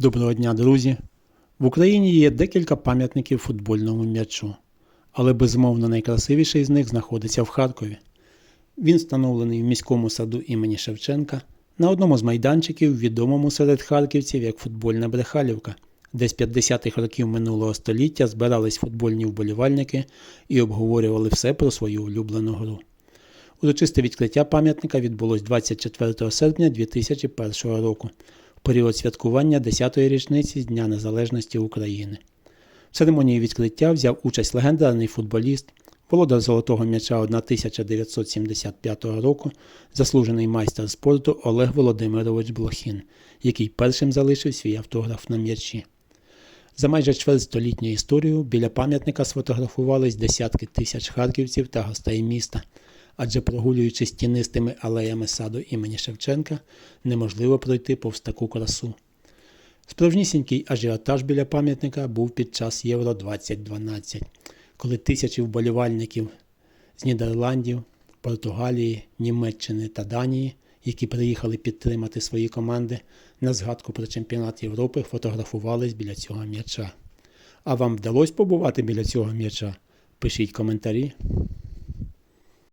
Доброго дня, друзі! В Україні є декілька пам'ятників футбольному м'ячу, але безумовно найкрасивіший з них знаходиться в Харкові. Він встановлений в міському саду імені Шевченка на одному з майданчиків, відомому серед харківців як футбольна Брехалівка, де з 50-х років минулого століття збирались футбольні вболівальники і обговорювали все про свою улюблену гру. Урочисте відкриття пам'ятника відбулось 24 серпня 2001 року, період святкування 10-ї річниці Дня Незалежності України. В церемонії відкриття взяв участь легендарний футболіст, володар золотого м'яча 1975 року, заслужений майстер спорту Олег Володимирович Блохін, який першим залишив свій автограф на м'ячі. За майже чвертьстолітню історію біля пам'ятника сфотографувались десятки тисяч харківців та гостей міста, адже прогулюючись тінистими алеями саду імені Шевченка, неможливо пройти повз таку красу. Справжнісінький ажіотаж біля пам'ятника був під час Євро 2012, коли тисячі вболівальників з Нідерландів, Португалії, Німеччини та Данії, які приїхали підтримати свої команди, на згадку про чемпіонат Європи фотографувались біля цього м'яча. А вам вдалося побувати біля цього м'яча? Пишіть коментарі.